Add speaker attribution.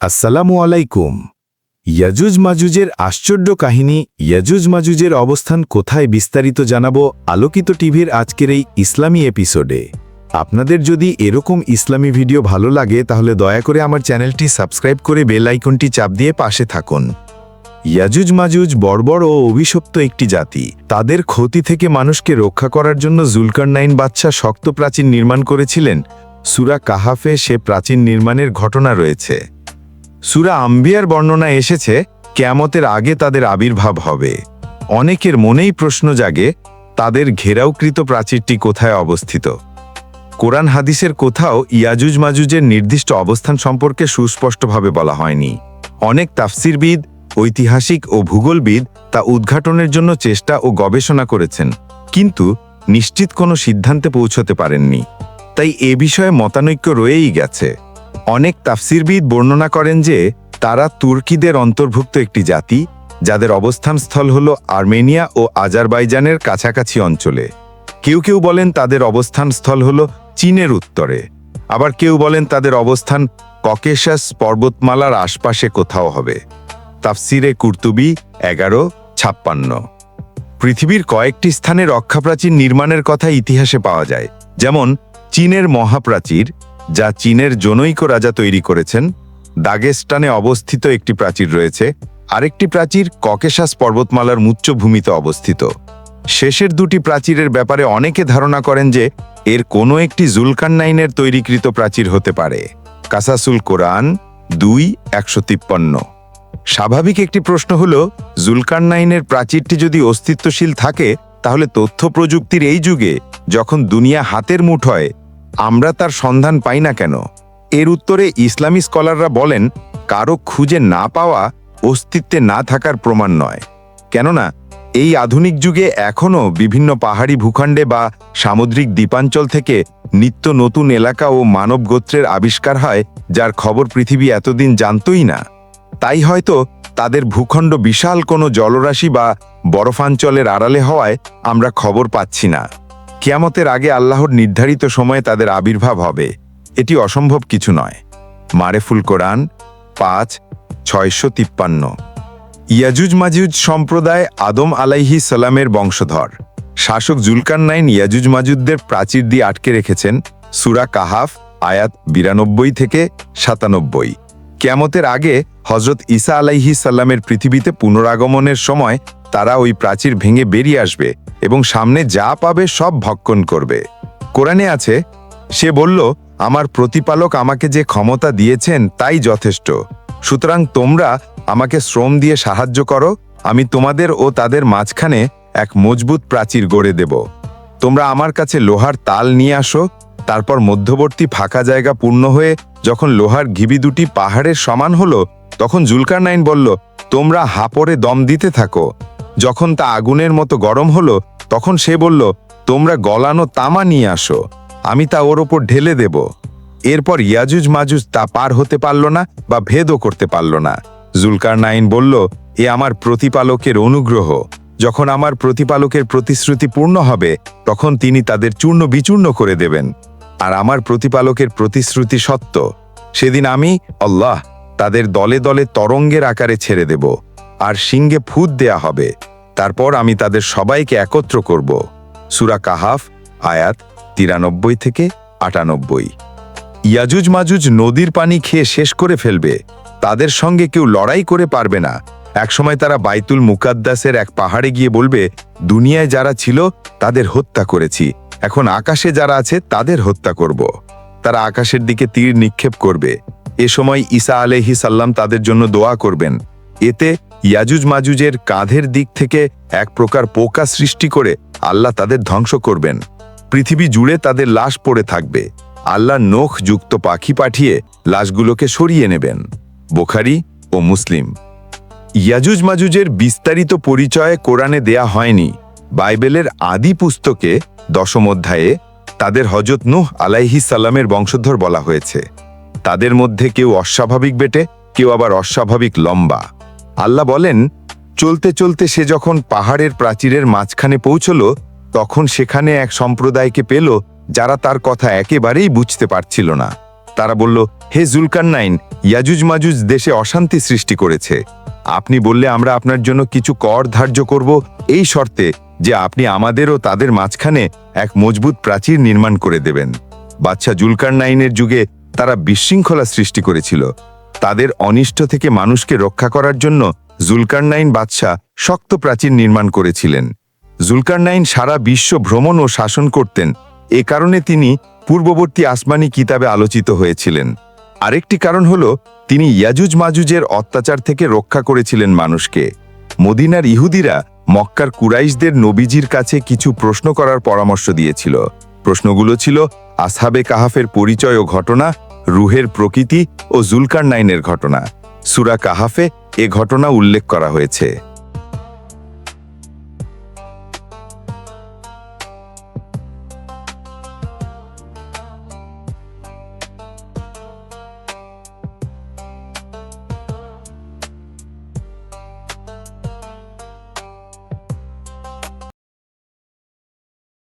Speaker 1: আসসালামু আলাইকুম। ইয়াজুজ মাজুজের আশ্চর্য কাহিনী, ইয়াজুজ মাজুজের অবস্থান কোথায় বিস্তারিত জানাব আলোকিত টিভির আজকের এই ইসলামী এপিসোডে। আপনাদের যদি এরকম ইসলামী ভিডিও ভালো লাগে, তাহলে দয়া করে আমার চ্যানেলটি সাবস্ক্রাইব করে বেল আইকনটি চাপ দিয়ে পাশে থাকুন। ইয়াজুজ মাজুজ বর্বর ও অভিশপ্ত একটি জাতি। তাদের ক্ষতি থেকে মানুষকে রক্ষা করার জন্য জুলকারনাইন বাদশাহ শক্ত প্রাচীন নির্মাণ করেছিলেন। সুরা কাহাফে সে প্রাচীন নির্মাণের ঘটনা রয়েছে। সুরা আম্বিয়ার বর্ণনা এসেছে, কেয়ামতের আগে তাদের আবির্ভাব হবে। অনেকের মনেই প্রশ্ন জাগে, তাদের ঘেরাওকৃত প্রাচীরটি কোথায় অবস্থিত? কোরআন হাদিসের কোথাও ইয়াজুজ মাজুজের নির্দিষ্ট অবস্থান সম্পর্কে সুস্পষ্টভাবে বলা হয়নি। অনেক তাফসিরবিদ, ঐতিহাসিক ও ভূগোলবিদ তা উদ্ঘাটনের জন্য চেষ্টা ও গবেষণা করেছেন, কিন্তু নিশ্চিত কোনো সিদ্ধান্তে পৌঁছতে পারেননি। তাই এ বিষয়ে মতানৈক্য রয়েই গেছে। অনেক তাফসিরবিদ বর্ণনা করেন যে, তারা তুর্কিদের অন্তর্ভুক্ত একটি জাতি, যাদের অবস্থানস্থল হল আর্মেনিয়া ও আজারবাইজানের কাছাকাছি অঞ্চলে। কেউ কেউ বলেন তাদের অবস্থানস্থল হল চীনের উত্তরে। আবার কেউ বলেন তাদের অবস্থান ককেশাস পর্বতমালার আশপাশে কোথাও হবে। তাফসিরে কুর্তুবি এগারো, ছাপ্পান্ন। পৃথিবীর কয়েকটি স্থানে রক্ষাপ্রাচীর নির্মাণের কথা ইতিহাসে পাওয়া যায়, যেমন চীনের মহাপ্রাচীর যা চীনের জনৈক রাজা তৈরি করেছেন, দাগেস্টানে অবস্থিত একটি প্রাচীর রয়েছে, আরেকটি প্রাচীর ককেশাস পর্বতমালার উচ্চভূমিতে অবস্থিত। শেষের দুটি প্রাচীরের ব্যাপারে অনেকে ধারণা করেন যে, এর কোনো একটি জুলকান্নাইনের তৈরিকৃত প্রাচীর হতে পারে। কাসাসুল কোরআন দুই, একশো তিপ্পান্ন। স্বাভাবিক একটি প্রশ্ন হল, জুলকান্নাইনের প্রাচীরটি যদি অস্তিত্বশীল থাকে, তাহলে তথ্য প্রযুক্তির এই যুগে, যখন দুনিয়া হাতের মুঠোয় আমরা তার সন্ধান পাই না কেন? এর উত্তরে ইসলামী স্কলাররা বলেন, কারও খুঁজে না পাওয়া অস্তিত্বে না থাকার প্রমাণ নয়। কেননা, এই আধুনিক যুগে এখনও বিভিন্ন পাহাড়ি ভূখণ্ডে বা সামুদ্রিক দ্বীপাঞ্চল থেকে নিত্য নতুন এলাকা ও মানব গোত্রের আবিষ্কার হয়, যার খবর পৃথিবী এতদিন জানতই না। তাই হয়তো তাদের ভূখণ্ড বিশাল কোনো জলরাশি বা বরফাঞ্চলের আড়ালে হওয়ায় আমরা খবর পাচ্ছি না। কিয়ামতের আগে আল্লাহর নির্ধারিত সময়ে তাদের আবির্ভাব হবে। এটি অসম্ভব কিছু নয়। মারেফুল কোরআন পাঁচ, ছয়শো তিপ্পান্ন। ইয়াজুজ মাজুজ সম্প্রদায় আদম আলাইহি সালামের বংশধর। শাসক জুলকান্নাইন ইয়াজুজ মাজুদদের প্রাচীর দিয়ে আটকে রেখেছেন সুরা কাহাফ, আয়াত বিরানব্বই থেকে সাতানব্বই। কেয়ামতের আগে হজরত ঈসা আলাইহি সাল্লামের পৃথিবীতে পুনরাগমনের সময় তারা ওই প্রাচীর ভেঙে বেরিয়ে আসবে। এবং সামনে যা পাবে সব ভক্ষণ করবে। কোরআনে আছে, সে বলল, আমার প্রতিপালক আমাকে যে ক্ষমতা দিয়েছেন তাই যথেষ্ট। সুতরাং তোমরা আমাকে শ্রম দিয়ে সাহায্য করো, আমি তোমাদের ও তাদের মাঝখানে এক মজবুত প্রাচীর গড়ে দেব। তোমরা আমার কাছে লোহার তাল নিয়ে আসো, তারপর মধ্যবর্তী ফাঁকা জায়গা পূর্ণ হয়ে যখন লোহার ঘিবি দুটি পাহাড়ের সমান হলো, তখন জুলকার নাইন বলল, তোমরা হাপরে দম দিতে থাকো। যখন তা আগুনের মতো গরম হলো, তখন সে বলল, তোমরা গলানো তামা নিয়ে আসো, আমি তা ওর ওপর ঢেলে দেব। এরপর ইয়াজুজ মাজুজ তা পার হতে পারল না বা ভেদও করতে পারল না। জুলকার নাইন বলল, এ আমার প্রতিপালকের অনুগ্রহ। যখন আমার প্রতিপালকের প্রতিশ্রুতি পূর্ণ হবে, তখন তিনি তাদের চূর্ণ বিচূর্ণ করে দেবেন। আর আমার প্রতিপালকের প্রতিশ্রুতি সত্য। সেদিন আমি, আল্লাহ, তাদের দলে দলে তরঙ্গের আকারে ছেড়ে দেব। আর সিংহে ফুদ দেয়া হবে। তারপর আমি তাদের সবাইকে একত্র করব। সুরা কাহাফ, আয়াত তিরানব্বই থেকে আটানব্বই। ইয়াজুজ মাজুজ নদীর পানি খেয়ে শেষ করে ফেলবে। তাদের সঙ্গে কেউ লড়াই করে পারবে না। একসময় তারা বাইতুল মুকাদ্দাসের এক পাহাড়ে গিয়ে বলবে, দুনিয়ায় যারা ছিল, তাদের হত্যা করেছি। এখন আকাশে যারা আছে, তাদের হত্যা করব। তারা আকাশের দিকে তীর নিক্ষেপ করবে। এ সময় ঈসা আলহি সাল্লাম তাদের জন্য দোয়া করবেন। এতে ইয়াজুজ মাজুজের কাঁধের দিক থেকে এক প্রকার পোকা সৃষ্টি করে আল্লাহ তাদের ধ্বংস করবেন। পৃথিবী জুড়ে তাদের লাশ পড়ে থাকবে। আল্লাহ নখ যুক্ত পাখি পাঠিয়ে লাশগুলোকে সরিয়ে নেবেন, বোখারি ও মুসলিম। ইয়াজুজ মাজুজের বিস্তারিত পরিচয় কোরআনে দেয়া হয়নি। বাইবেলের আদি পুস্তকে দশম অধ্যায়ে তাদের হজরত নুহ আলাইহি সাল্লামের বংশধর বলা হয়েছে। তাদের মধ্যে কেউ অস্বাভাবিক বেটে, কেউ আবার অস্বাভাবিক লম্বা। আল্লাহ বলেন, চলতে চলতে সে যখন পাহাড়ের প্রাচীরের মাঝখানে পৌঁছল, তখন সেখানে এক সম্প্রদায়কে পেল যারা তার কথা একেবারেই বুঝতে পারছিল না।
Speaker 2: তারা বলল, হে জুলকার নাইন ইয়াজুজ মাজুজ দেশে অশান্তি সৃষ্টি করেছে। আপনি বললে আমরা আপনার জন্য কিছু কর ধার্য করব এই শর্তে যে আপনি আমাদের ও তাদের মাঝখানে এক মজবুত প্রাচীর নির্মাণ করে দেবেন। বাচ্চা জুলকার নাইনের যুগে তারা বিশৃঙ্খলা সৃষ্টি করেছিল। তাদের অনিষ্ট থেকে মানুষকে রক্ষা করার জন্য জুলকারনাইন বাদশাহ শক্ত প্রাচীর নির্মাণ করেছিলেন। জুলকারনাইন সারা বিশ্ব ভ্রমণ ও শাসন করতেন। এ কারণে তিনি পূর্ববর্তী আসমানি কিতাবে আলোচিত হয়েছিলেন। আরেকটি কারণ হল, তিনি ইয়াজুজ মাজুজের অত্যাচার থেকে রক্ষা করেছিলেন মানুষকে। মদিনার ইহুদিরা মক্কার কুরাইশদের নবীজির কাছে কিছু প্রশ্ন করার পরামর্শ দিয়েছিল। প্রশ্নগুলো ছিল, আসহাবে কাহাফের পরিচয় ও ঘটনা রুহের প্রকৃতি ও জুলকার নাইনের ঘটনা। সুরা কাহাফে এ ঘটনা উল্লেখ করা হয়েছে।